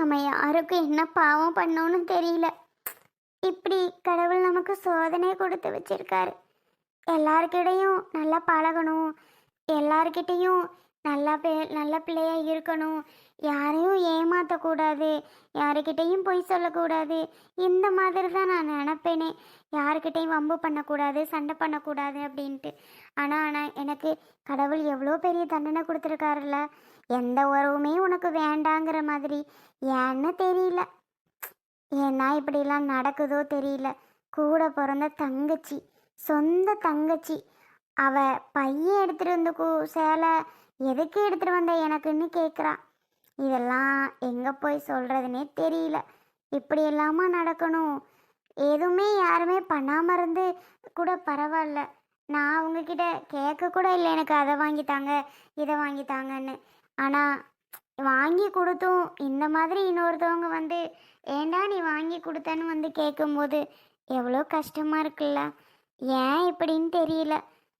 நாம யாருக்கும் என்ன பாவம் பண்ணோன்னு தெரியல. இப்படி கடவுள் நமக்கு சோதனை கொடுத்து வச்சிருக்காரு. எல்லார்கிட்டையும் நல்லா பழகணும். எல்லார்கிட்டையும் நல்லா பே நல்ல பிள்ளையாக இருக்கணும். யாரையும் ஏமாற்றக்கூடாது யாருக்கிட்டேயும் பொய் சொல்லக்கூடாது. இந்த மாதிரி தான் நான் நினப்பேனே. யாருக்கிட்டையும் வம்பு பண்ணக்கூடாது சண்டை பண்ணக்கூடாது அப்படின்ட்டு. ஆனால் ஆனால் எனக்கு கடவுள் எவ்வளோ பெரிய தண்டனை கொடுத்துருக்காருல்ல. எந்த உறவுமே உனக்கு வேண்டாங்கிற மாதிரி. ஏன்னு தெரியல. ஏன்னா இப்படிலாம் நடக்குதோ தெரியல. கூட பிறந்த தங்கச்சி சொந்த தங்கச்சி. அவ பையன் எடுத்துகிட்டு வந்து கூ சேலை எதுக்கு எடுத்துட்டு வந்த? எனக்குன்னு கேட்குறா இதெல்லாம் எங்கே போய் சொல்கிறதுனே தெரியல. இப்படி எல்லாமா நடக்கணும்? எதுவுமே யாருமே பண்ணாமல் இருந்து கூட பரவாயில்ல. நான் அவங்கக்கிட்ட கேட்க கூட இல்லை. எனக்கு அதை வாங்கித்தாங்க இதை வாங்கித்தாங்கன்னு ஆனால் வாங்கி கொடுத்தும் இந்த மாதிரி இன்னொருத்தவங்க வந்து ஏண்டா நீ வாங்கி கொடுத்தன்னு வந்து கேட்கும்போது எவ்வளோ கஷ்டமாக இருக்குல்ல? ஏன் இப்படின்னு தெரியல.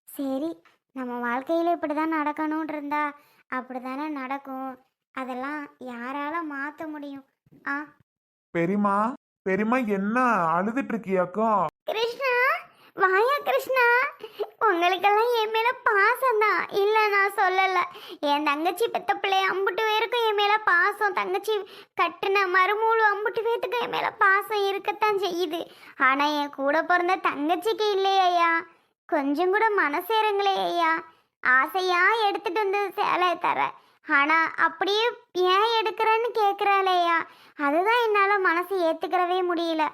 சரி நம்ம வாழ்க்கையில் இப்படி தான் நடக்கணும்னு இருந்தா அப்படி தானே நடக்கும். அதெல்லாம் யாரால மாற்ற முடியும்? ஆ? பெரியம்மா பெரியம்மா என்ன அழுதுட்டு இருக்கியாக்கா? கிருஷ்ணா வாயா கிருஷ்ணா. உங்களுக்கெல்லாம் என் மேல பாசம் தான். இல்ல நான் சொல்லல. என் தங்கச்சி பெத்த பிள்ளைய அம்புட்டு பேருக்கும் என் மேல பாசம். தங்கச்சி கட்டுன மறுமூழு அம்புட்டு பேத்துக்கும் என் மேல பாசம் இருக்கத்தான் செய்யுது. ஆனா என் கூட பிறந்த தங்கச்சிக்கு இல்லையா கொஞ்சம் கூட மனசேருங்களே ஐயா. ஆசையா எடுத்துட்டு வந்து சேலை தர. ஆனா அப்படியே ஏன் எடுக்கிறேன்னு கேட்குறாளேயா அதுதான் என்னால மனசு ஏத்துக்கிறவே முடியல.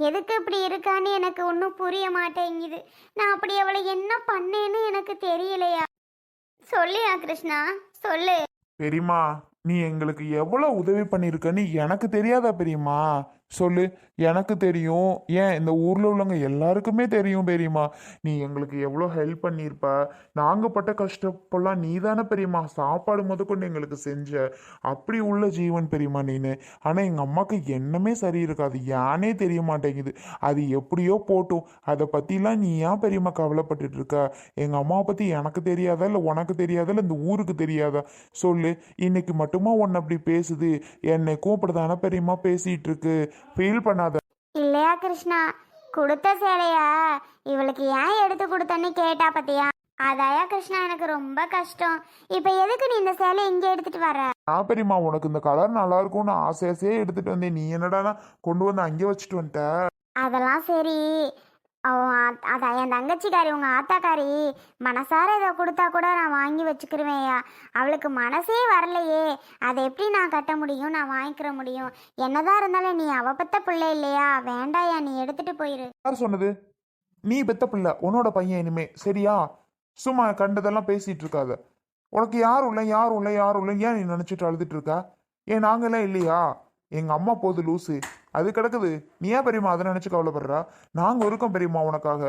எதுக்கு இப்படி இருக்கான்னு எனக்கு ஒன்றும் புரிய மாட்டேங்குது. நான் அப்படி அவளை என்ன பண்ணேன்னு எனக்கு தெரியலையா சொல்லியா கிருஷ்ணா சொல்லு. பெரியமா நீ எங்களுக்கு எவ்வளவு உதவி பண்ணியிருக்கன்னு எனக்கு தெரியாதா பெரியமா சொல்லு. எனக்கு தெரியும். ஏன் இந்த ஊரில் உள்ளவங்க எல்லாருக்குமே தெரியும் பெரியம்மா. நீ எங்களுக்கு எவ்வளோ ஹெல்ப் பண்ணியிருப்ப. நாங்கள் பட்ட கஷ்டப்பெல்லாம் நீ தானே பெரியம்மா. சாப்பாடு முதற்கொண்டு எங்களுக்கு செஞ்ச. அப்படி உள்ள ஜீவன் பெரியம்மா நீனு. ஆனால் எங்கள் அம்மாவுக்கு என்னமே சரி இருக்காது ஏனே தெரிய மாட்டேங்குது. அது எப்படியோ போட்டும். அதை பற்றிலாம் நீ ஏன் பெரியம்மா கவலைப்பட்டுட்டு இருக்க எங்கள் அம்மாவை பற்றி எனக்கு தெரியாதா? இல்லை உனக்கு தெரியாதா? இல்லை இந்த ஊருக்கு தெரியாதா? சொல்லு. இன்னைக்கு மட்டுமா உன்னை அப்படி பேசுது? என்னைக்கும் அப்படிதானே பெரியம்மா பேசிகிட்டு இருக்கு ஃபீல் பண்ணாத. இல்லையா கிருஷ்ணா? கொடுத்த சேலையா இவளுக்கு ஏன் எடுத்து கொடுத்தன்னு கேட்டா பத்தியா? அதாயா கிருஷ்ணா எனக்கு ரொம்ப கஷ்டம். இப்போ எதுக்கு நீ இந்த சேலை இங்கே எடுத்துட்டு வர? நான் பெரியம்மா உனக்கு இந்த கலர் நல்லா இருக்கும்னு ஆசை ஆசையே எடுத்துட்டு வந்தேன். நீ என்னடானா கொண்டு வந்து அங்கே வச்சுட்டு வந்துட்ட? அதெல்லாம் சரி. அவன் அதான் என் தங்கச்சிக்காரி உங்கள் ஆத்தாக்காரி மனசார இதை கொடுத்தா கூட நான் வாங்கி வச்சுக்கிருவேயா அவளுக்கு மனசே வரலையே. அதை எப்படி நான் கட்ட முடியும் நான் வாங்கிக்கிற முடியும்? என்னதான் இருந்தாலும் நீ அவ பத்த பிள்ளை இல்லையா? வேண்டாயா நீ எடுத்துட்டு போயிரு. யார் சொன்னது? நீ பெத்த பிள்ளை உன்னோட பையன் இனிமே. சரியா? சும்மா கண்டதெல்லாம் பேசிட்டு இருக்காத உனக்கு யாரும் இல்லை யாரும் இல்லை யாரும் இல்லை ஏன் நீ நினச்சிட்டு அழுதுட்டு இருக்கா? ஏன் நாங்களாம் இல்லையா? எங்கள் அம்மா போது லூசு. அது கிடக்குது. நீ ஏன் பெரியம்மா அதை நினச்சி கவலைப்படுறா? நாங்கள் இருக்கோம் பெரியம்மா உனக்காக.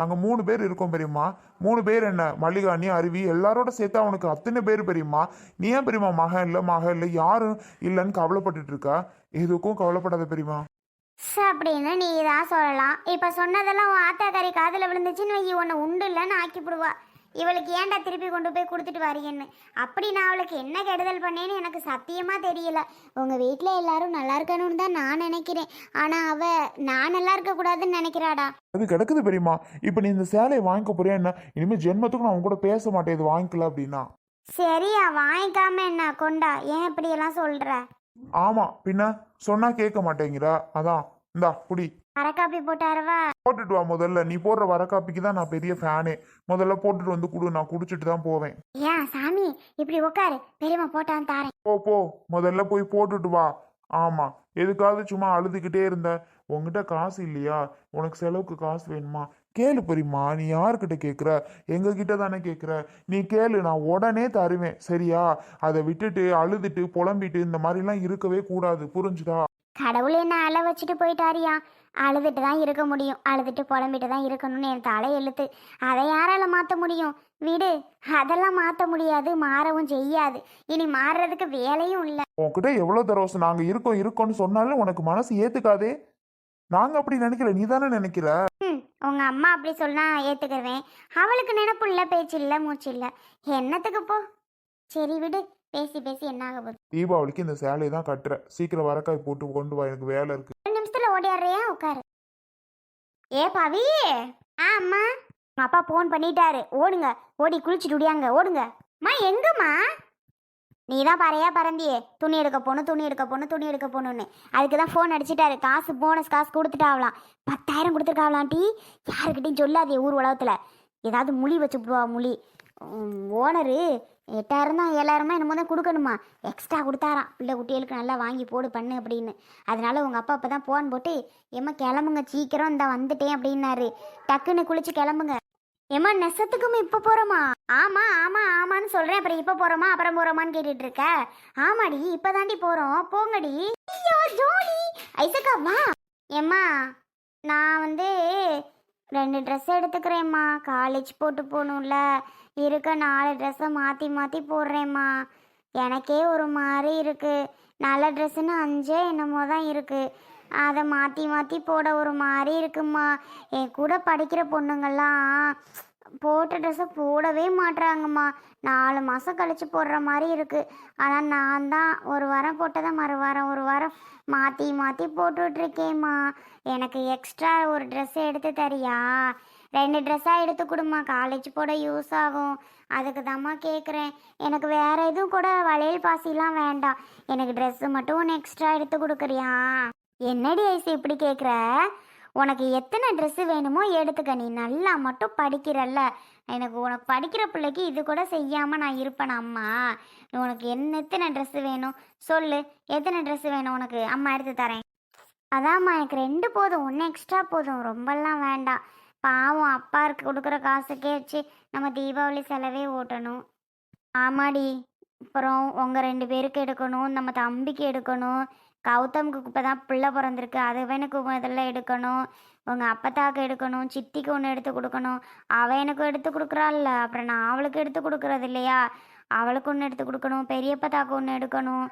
நாங்கள் மூணு பேர் இருக்கோம் பெரியம்மா. மூணு பேர் என்ன? மல்லிகாணி அருவி எல்லாரோட சேர்த்து அவனுக்கு அத்தனை பேர் பெரியம்மா. நீ ஏன் பெரியம்மா மகன் இல்லை மகன் இல்லை யாரும் இல்லைன்னு கவலைப்பட்டுட்டு இருக்கா? எதுக்கும் கவலைப்படாத பெரியம்மா. அப்படின்னு நீ தான் சொல்லலாம். இப்போ சொன்னதெல்லாம் உன் ஆத்தாக்காரி காதில் விழுந்துச்சுன்னு வை உன்னை உண்டு இல்லைன்னு ஆக்கிவிடுவா இவளுக்கு ஏன்டா திருப்பி கொண்டு போய் கொடுத்துட்டு வரீங்கன்னு அப்படி நான் அவளுக்கு என்ன கெடுதல் பண்ணேன்னு எனக்கு சத்தியமாக தெரியல. உங்கள் வீட்டில் எல்லாரும் நல்லா இருக்கணும்னு தான் நான் நினைக்கிறேன். ஆனால் அவ நான் நல்லா இருக்கக்கூடாதுன்னு நினைக்கிறாடா? அது கிடக்குது பெரியம்மா. இப்போ நீ இந்த சேலையை வாங்கிக்க போறியா என்ன இனிமேல் ஜென்மத்துக்கு நான் உன் கூட பேச மாட்டேன். இது வாங்கிக்கல அப்படின்னா. சரியா வாங்கிக்காம என்ன கொண்டா? ஏன் இப்படியெல்லாம் சொல்கிற ஆமா பின்ன சொன்னா கேட்க மாட்டேங்கிறா. அதான் இந்தா குடி. அரைக்காப்பி போட்டாரவா. போட்டுட்டு வா முதல்ல. நீ போடுற வரக்காப்பிக்கு தான் நான் பெரிய ஃபேனே. முதல்ல போட்டுட்டு வந்து குடு. நான் குடிச்சிட்டு தான் போவேன். ஏன் சாமி இப்படி உட்காரு பெரியம்மா போட்டான்னு தாரேன். போ போ. முதல்ல போய் போட்டுட்டு வா. ஆமா. எதுக்காவது சும்மா அழுதுகிட்டே இருந்த. உன்கிட்ட காசு இல்லையா? உனக்கு செலவுக்கு காசு வேணுமா? கேளு பெரியம்மா. நீ யாருக்கிட்ட கேட்குற எங்க கிட்ட தானே கேட்குற நீ கேளு. நான் உடனே தருவேன். சரியா? அதை விட்டுட்டு அழுதுட்டு புலம்பிட்டு இந்த மாதிரிலாம் இருக்கவே கூடாது. புரிஞ்சுதா? கடவுள் என்ன அழ வச்சுட்டு போயிட்டாரியா? அழுதுட்டு தான் இருக்க முடியும். அழுதுட்டு புலம்பிட்டு தான் இருக்கணும்னு என் தலை எழுத்து. அதை யாரால மாற்ற முடியும்? விடு. அதெல்லாம் மாற்ற முடியாது. மாறவும் செய்யாது. இனி மாறுறதுக்கு வேலையும் இல்லை. உன்கிட்ட எவ்வளோ தடவை நாங்க இருக்கோம் இருக்கோம்னு சொன்னாலும் உனக்கு மனசு ஏத்துக்காதே. நாங்க அப்படி நினைக்கல. நீ தானே நினைக்கிற? ம். உங்கள் அம்மா அப்படி சொன்னா ஏற்றுக்கிருவேன் அவளுக்கு நினப்பு இல்லை பேச்சு இல்லை மூச்சு இல்லை. என்னத்துக்கு போ? சரி விடு. பேசி பேசி என்ன ஆக போகுது? தீபாவளிக்கு இந்த சேலையை தான் கட்டுறேன். சீக்கிரம் வரக்காய் போட்டு கொண்டு வா. எனக்கு வேலை இருக்கு. ஓடிடுறியா உட்காரு. ஏ பவி. ஆ அம்மா உங்க அப்பா ஃபோன் பண்ணிட்டாரு. ஓடுங்க. ஓடி குளிச்சுட்டு ஓடியாங்க. ஓடுங்க. அம்மா எங்கம்மா? நீ தான் பறையா பறந்தியே. துணி எடுக்க போகணும் துணி எடுக்க போகணும் துணி எடுக்க போகணுன்னு அதுக்கு தான் ஃபோன் அடிச்சிட்டாரு. காசு போனஸ் காசு கொடுத்துட்டாவலாம். பத்தாயிரம் கொடுத்துருக்காவலாம் டீ யாருக்கிட்டையும் சொல்லாதே ஊர் உலகத்தில். ஏதாவது முழி வச்சு விடுவா முழி. ஓனரு எட்டாயிரம் தான் ஏழாயிரமா என்னமோ தான் கொடுக்கணுமா? எக்ஸ்ட்ரா கொடுத்தாராம். பிள்ளை குட்டிகளுக்கு நல்லா வாங்கி போடு பண்ணு அப்படின்னு. அதனால உங்கள் அப்பா அப்போ தான் ஃபோன் போட்டு ஏம்மா கிளம்புங்க சீக்கிரம் இந்த வந்துட்டேன் அப்படின்னாரு. டக்குன்னு குளிச்சு கிளம்புங்க. ஏம்மா நெசத்துக்கும் இப்போ போகிறோமா ஆமாம் ஆமாம் ஆமான்னு சொல்கிறேன் அப்புறம் இப்போ போகிறோமா அப்புறம் போகிறோமான்னு கேட்டுட்டு இருக்க ஆமாடி இப்போ தாண்டி போகிறோம் போங்கடி. ஐயோ ஜோலி ஐசக்கா வா. ஏம்மா நான் வந்து ரெண்டு ட்ரெஸ் எடுத்துக்கிறேம்மா. காலேஜ் போட்டு போகணும்ல. இருக்க நாலு ட்ரெஸ்ஸை மாற்றி மாற்றி போடுறேம்மா. எனக்கே ஒரு மாதிரி இருக்குது நல்ல ட்ரெஸ்ஸுன்னு அஞ்சே என்னமோ தான் இருக்குது அதை மாற்றி மாற்றி போட ஒரு மாதிரி இருக்குமா என் கூட படிக்கிற பொண்ணுங்கள்லாம் போட்ட ட்ரெஸ்ஸை போடவே மாட்டுறாங்கம்மா நாலு மாதம் கழித்து போடுற மாதிரி இருக்குது ஆனால் நான் தான் ஒரு வாரம் போட்டதை மறு வாரம் ஒரு வாரம் மாற்றி மாற்றி போட்டுட்ருக்கேம்மா எனக்கு எக்ஸ்ட்ரா ஒரு ட்ரெஸ் எடுத்து தரியா? ரெண்டு ட்ரெஸ்ஸாக எடுத்து கொடுமா காலேஜ் போட யூஸ் ஆகும். அதுக்கு தாம்மா கேட்குறேன் எனக்கு வேறு எதுவும் கூட வளையல் பாசிலாம் வேண்டாம். எனக்கு ட்ரெஸ்ஸு மட்டும் ஒன்று எக்ஸ்ட்ரா எடுத்து கொடுக்குறியா? என்னடி ஐசு இப்படி கேட்குற உனக்கு எத்தனை ட்ரெஸ்ஸு வேணுமோ எடுத்துக்க. நீ நல்லா மட்டும் படிக்கிறல்ல. எனக்கு உனக்கு படிக்கிற பிள்ளைக்கு இது கூட செய்யாமல் நான் இருப்பேன் அம்மா. உனக்கு என்ன எத்தனை ட்ரெஸ்ஸு வேணும்? சொல்லு. எத்தனை ட்ரெஸ்ஸு வேணும் உனக்கு? அம்மா எடுத்து தரேன். அதாம்மா எனக்கு ரெண்டு போதும். ஒன்று எக்ஸ்ட்ரா போதும். ரொம்பலாம் வேண்டாம். பாவம் அப்பா இருக்கு கொடுக்குற காசுக்கே வச்சு நம்ம தீபாவளி செலவே ஓட்டணும். ஆமாடி. அப்புறம் உங்கள் ரெண்டு பேருக்கு எடுக்கணும் நம்ம தம்பிக்கு எடுக்கணும். கௌதமுக்கு இப்போ தான் பிள்ளை பிறந்திருக்கு அதுவனுக்கு முதல்ல எடுக்கணும். உங்கள் அப்பத்தாக்கு எடுக்கணும் சித்திக்கு ஒன்று எடுத்து கொடுக்கணும். அவள் எனக்கு எடுத்து கொடுக்குறாள்ல அப்புறம் நான் அவளுக்கு எடுத்து கொடுக்குறது இல்லையா? அவளுக்கு ஒன்று எடுத்து கொடுக்கணும் பெரியப்பத்தாக்கு ஒன்று எடுக்கணும்.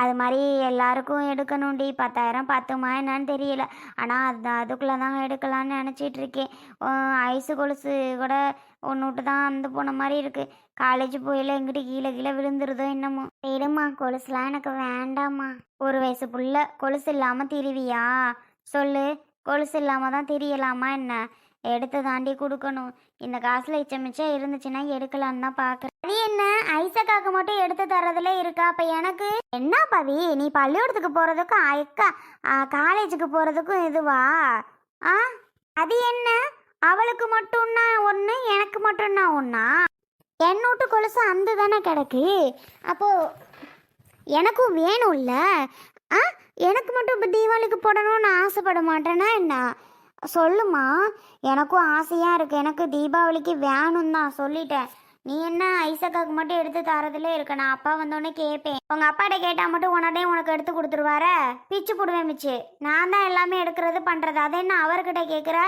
அது மாதிரி எல்லாருக்கும் எடுக்கணும்டி. பத்தாயிரம் பத்துமா என்னன்னு தெரியல. ஆனால் அது அதுக்குள்ளே தான் எடுக்கலான்னு நினச்சிட்டு இருக்கேன் ஐஸு கொலுசு கூட ஒன்று விட்டு தான் அந்த போன மாதிரி இருக்குது காலேஜ் போயில எங்கிட்ட கீழே கீழே விழுந்துருதோ என்னமோ. தெரியுமா கொலுசுலாம் எனக்கு வேண்டாம்மா. ஒரு வயசு புள்ள கொலுசு இல்லாமல் திரிவியா? சொல்லு கொலுசு இல்லாமல் தான் திரியலாமா என்ன? எடுத்து தாண்டி கொடுக்கணும். இந்த காசில் இச்சம் மிச்சம் இருந்துச்சுன்னா எடுக்கலான்னு தான் பார்க்குறேன் அது என்ன? ஐசக்காக்கு மட்டும் எடுத்து தரதுல இருக்கா? அப்போ எனக்கு என்ன பவி? நீ பள்ளிக்கூடத்துக்கு போகிறதுக்கும் அக்கா காலேஜுக்கு போகிறதுக்கும் இதுவா? ஆ? அது என்ன? அவளுக்கு மட்டும்னா ஒன்று எனக்கு மட்டும்னா ஒன்றா என்னோட்டு கொலுசு அந்த தானே கிடக்கு? அப்போ எனக்கும் வேணும்ல? ஆ? எனக்கு மட்டும் இப்போ தீபாவளிக்கு போடணும்னு ஆசைப்பட மாட்டேன்னா என்ன? சொல்லுமா எனக்கும் ஆசையாக இருக்குது எனக்கு தீபாவளிக்கு வேணும் தான் சொல்லிட்டேன். நீ என்ன ஐசக்காக்கு மட்டும் எடுத்து தரதுல இருக்க? நான் அப்பா வந்தோடனே கேட்பேன் உங்கள் அப்பாட்ட கேட்டால் மட்டும் உடனே உனக்கு எடுத்து கொடுத்துருவார? பிச்சு போடுவேன் மிச்சு நான் தான் எல்லாமே எடுக்கிறது பண்ணுறது அதை என்ன அவர்கிட்ட கேட்குற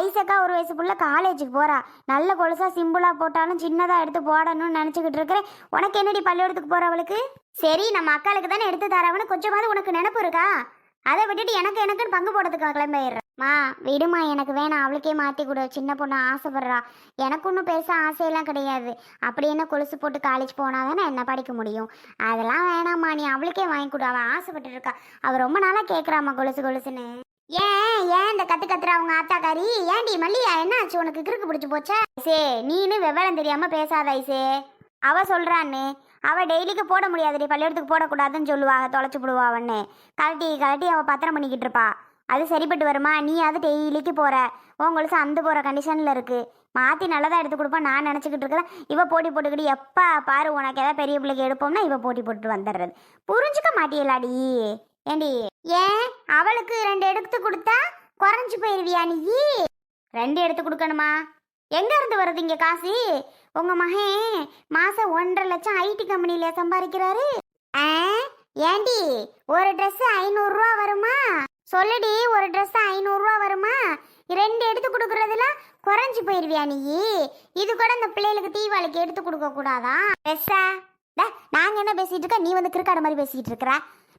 ஐசக்கா ஒரு வயசு புள்ள காலேஜுக்கு போகிறா நல்ல கொலுசாக சிம்பிளாக போட்டாலும் சின்னதாக எடுத்து போடணும்னு நினச்சிக்கிட்டு இருக்கிறேன். உனக்கு என்னடி பள்ளிக்கூடத்துக்கு போகிறவளுக்கு சரி நம்ம அக்காளுக்கு தானே எடுத்து தரவனு கொஞ்சமாவது உனக்கு நினப்பு இருக்கா? அதை விட்டுட்டு எனக்கு எனக்குன்னு பங்கு போடுறதுக்கு கிளம்பிடுறேன் மா விடுமா எனக்கு வேணாம். அவளுக்கே மாற்றி கொடு. சின்ன பொண்ணு ஆசைப்படுறா. எனக்கு ஒன்றும் பெருசாக ஆசையெல்லாம் கிடையாது. அப்படி என்ன கொலுசு போட்டு காலேஜ் போனால் தானே என்ன படிக்க முடியும்? அதெல்லாம் வேணாம்மா. நீ அவளுக்கே வாங்கி கொடு. அவள் ஆசைப்பட்டு இருக்கா. அவள் ரொம்ப நாளாக கேட்குறாம்மா கொலுசு கொலுசுன்னு. ஏன் ஏன் இந்த கத்து கத்துற அவங்க ஆத்தாக்காரி? ஏன்டி மல்லியா என்ன ஆச்சு? உனக்கு கிறுக்கு பிடிச்சி போச்சா? ஐசே நீனு விவரம் தெரியாம பேசாத ஐசே. அவ சொல்றான்னு. அவள் டெய்லிக்கு போட முடியாதுடி. பள்ளிக்கூடத்துக்கு போடக்கூடாதுன்னு சொல்லுவாங்க. தொலைச்சி போடுவா கழட்டி கழட்டி அவள் பத்திரம் பண்ணிக்கிட்டு இருப்பா. அது சரிப்பட்டு வருமா? நீ அது டெய்லிக்கு போற. உங்களுக்கு அந்த போகிற கண்டிஷனில் இருக்குது மாற்றி நல்லதாக எடுத்து கொடுப்பேன் நான் நினச்சிக்கிட்டு இருக்கிறேன் இவ போட்டி போட்டுக்கிட்டு எப்போ பாரு உனக்கு எதாவது பெரிய பிள்ளைக்கு எடுப்போம்னா இவ போட்டி போட்டு வந்துடுறது. புரிஞ்சுக்க மாட்டியலாடி. ஏண்டி? ஏன்? அவளுக்கு ரெண்டு எடுத்து கொடுத்தா குறைஞ்சு போயிருவியா நீ? ரெண்டு எடுத்து கொடுக்கணுமா? எங்கேருந்து வருது இங்கே காசு? உங்கள் மகன் மாதம் ஒன்றரை லட்சம் ஐடி கம்பெனியில் சம்பாதிக்கிறாரு. ஆ, ஏண்டி? ஒரு ட்ரெஸ்ஸு ஐநூறுரூவா வருமா? சொல்லுடி ஒரு ட்ரெஸ் ஐநூறுரூவா வருமா? ரெண்டு எடுத்து கொடுக்கறதுல குறைஞ்சி போயிருவியா நீ? இது கூட இந்த பிள்ளைகளுக்கு தீபாவளிக்கு எடுத்து கொடுக்க கூடாதா? ட்ரெஸ்ஸா நாங்கள் என்ன பேசிகிட்டு இருக்க நீ வந்து கிறுக்காட மாதிரி பேசிகிட்டு இருக்கிற?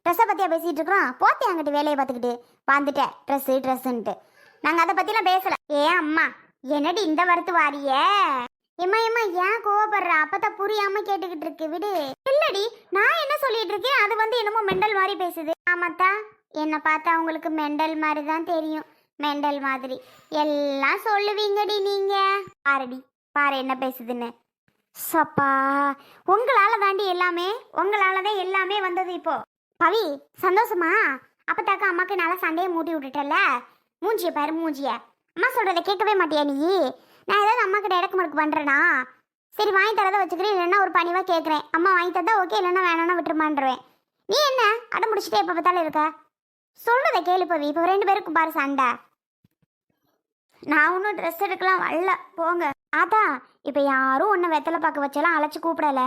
ட்ரெஸ்ஸை பற்றியா பேசிகிட்டு இருக்கிறோம்? போத்தி அங்கிட்டு வேலையை பார்த்துக்கிட்டு வந்துட்டேன் ட்ரெஸ்ஸு ட்ரெஸ்ஸுன்ட்டு நாங்கள் அதை பற்றிலாம் பேசலை. ஏ அம்மா என்னடி இந்த வரத்து வாரியே? ஏம்மா ஏம்மா ஏன் கோவப்படுற? அப்பதான் புரியாம கேட்டுக்கிட்டு இருக்கு. விடு. இல்லடி நான் என்ன சொல்லிட்டு இருக்கேன்? அது வந்து என்னமோ மெண்டல் மாதிரி பேசுது. ஆமாத்தா. என்னை பார்த்தா உங்களுக்கு மெண்டல் மாதிரி தான் தெரியும். மெண்டல் மாதிரி. எல்லாம் சொல்லுவீங்கடி நீங்கள் பாருடி பாரு என்ன பேசுதுன்னு. சப்பா உங்களால் தாண்டி எல்லாமே உங்களால் தான் எல்லாமே வந்தது இப்போ. பவி சந்தோஷமா? அப்பத்தாக்கா அம்மாக்கு நல்லா சண்டையை மூட்டி விட்டுட்டல மூஞ்சிய பாரு மூஞ்சிய. அம்மா சொல்கிறத கேட்கவே மாட்டியா நீ? நான் ஏதாவது அம்மா கிட்ட இடக்கு முடக்கு பண்ணுறேனா சரி வாங்கி தரதை வச்சுக்கிறேன். இல்லைன்னா ஒரு பணிவாக கேட்குறேன். அம்மா வாங்கி தந்தா ஓகே இல்லைன்னா வேணாம்னா விட்டுருமான்றேன் நீ என்ன? அடம் முடிச்சுட்டே எப்போ பார்த்தாலும் இருக்க? சொல்றதை கேளு பவி. இப்போ ரெண்டு பேருக்கும் பாரு சண்டை. நான் ஒன்றும் ட்ரெஸ் எடுக்கலாம் வரல. போங்க. அதான் இப்போ யாரும் ஒன்று வெத்தலை பார்க்க வச்செல்லாம் அழைச்சி கூப்பிடல.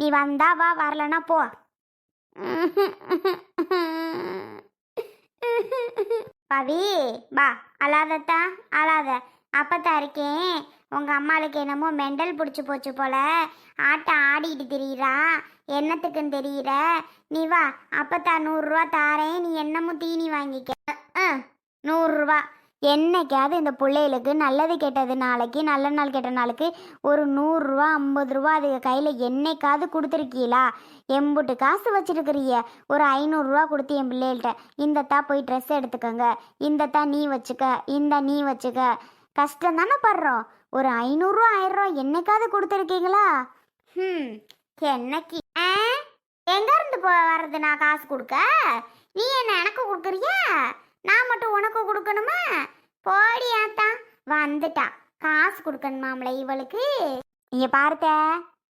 நீ வந்தா வா வரலன்னா போ. பவி வா. அழாதத்தா அழாத. அப்பத்தா இருக்கேன். உங்கள் அம்மாளுக்கு என்னமோ மெண்டல் பிடிச்சி போச்சு போல. ஆட்டம் ஆடிட்டு திரியிறா. என்னத்துக்குன்னு தெரியல. நீ வா அப்பத்தா நூறுரூவா தாரேன். நீ என்னமோ தீனி வாங்கிக்க. ஆ நூறுரூவா. என்னைக்காவது இந்த பிள்ளைகளுக்கு நல்லது கெட்டது நாளைக்கு நல்ல நாள் கெட்ட நாளுக்கு ஒரு நூறுரூவா ஐம்பது ரூபா அதுக்கு கையில் என்னைக்காவது கொடுத்துருக்கீங்களா எம்புட்டு காசு வச்சுருக்கிறிய. ஒரு ஐநூறுரூவா கொடுத்து என் பிள்ளைகள்கிட்ட இந்தத்தா போய் ட்ரெஸ் எடுத்துக்கோங்க. இந்தத்தா நீ வச்சுக்க. இந்த நீ வச்சுக்க. கஷ்டம் தானே படுறோம். ஒரு ஐநூறுரூவா ஆயிரரூவா என்னைக்காவது கொடுத்துருக்கீங்களா? ம் என்னைக்கு எங்க இருந்து போ வர்றது? நான் காசு கொடுக்க? நீ என்ன எனக்கு கொடுக்குறியா? நான் மட்டும் உனக்கு கொடுக்கணுமா? போடி ஆத்தா. வந்துட்டா காசு கொடுக்கணுமாம்ல இவளுக்கு. நீங்க பார்த்த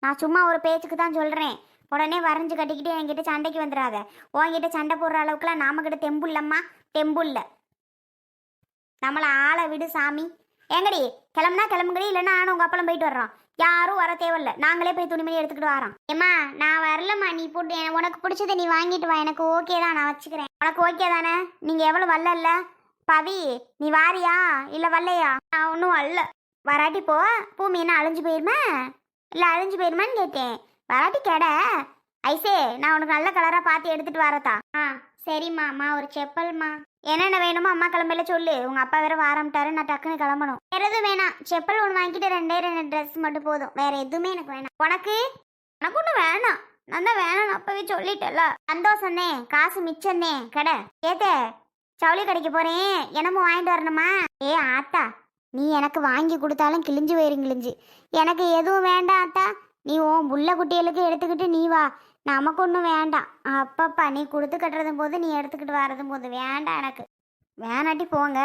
நான் சும்மா ஒரு பேச்சுக்கு தான் சொல்றேன். உடனே வரைஞ்சு கட்டிக்கிட்டு என்கிட்ட சண்டைக்கு வந்துடாத உன்கிட்ட சண்டை போடுற அளவுக்குலாம் நாம கிட்ட தெம்புல்லம்மா தெம்புல்ல நம்மளை ஆளை விடு சாமி. எங்கடி கிளம்புனா கிளம்புங்கடி இல்லைன்னா நானும் உங்கள் அப்பளம் போயிட்டு வர்றோம். யாரும் வர தேவையில்ல. நாங்களே போய் துணிமணி எடுத்துக்கிட்டு வரோம். ஏம்மா நான் வரலம்மா. நீ போட்டு உனக்கு பிடிச்சதை நீ வாங்கிட்டு வா. எனக்கு ஓகே தான் நான் வச்சுக்கிறேன். உனக்கு ஓகே தானே? நீங்கள் எவ்வளோ வரல பவி நீ வாரியா? இல்லை வரலையா நான் ஒன்றும் வரல வராட்டி போ. பூமி என்ன அழிஞ்சு போயிருமா? இல்லை அழிஞ்சு போயிருமான்னு கேட்டேன். வராட்டி கெட. ஐசே நான் உனக்கு நல்ல கலராக பார்த்து எடுத்துகிட்டு வரதா ஆ. சரிம்மா அம்மா ஒரு செப்பல்மா. என்னென்ன வேணுமோ அம்மா கிளம்பல சொல்லு. உங்க அப்பா வேற வாரம்ட்டாரு நான் டக்குன்னு கிளம்பணும். வேற எதுவும் வேணாம். செப்பல் ஒன்று வாங்கிட்டு ரெண்டே ரெண்டு ட்ரெஸ் மட்டும் போதும். வேற எதுவுமே எனக்கு வேணாம். உனக்கு? எனக்கு ஒன்றும் வேணாம். நான் தான் வேணாம் அப்பவே சொல்லிட்டல சந்தோஷம்னே காசு மிச்சம்னே. கடை. ஏத்தே சவுளி கடைக்கு போறேன். என்னமோ வாங்கிட்டு வரணுமா? ஏ ஆத்தா நீ எனக்கு வாங்கி கொடுத்தாலும் கிழிஞ்சு போயிரும் கிழிஞ்சு. எனக்கு எதுவும் வேண்டாம் ஆத்தா. நீ உன் புள்ள குட்டிகளுக்கு எடுத்துக்கிட்டு நீ வா. நமக்கு ஒன்றும் வேண்டாம். அப்பப்பா நீ கொடுத்து கட்டுறதும் போது நீ எடுத்துக்கிட்டு வரதும் போது வேண்டாம் எனக்கு. வேணாட்டி போங்க.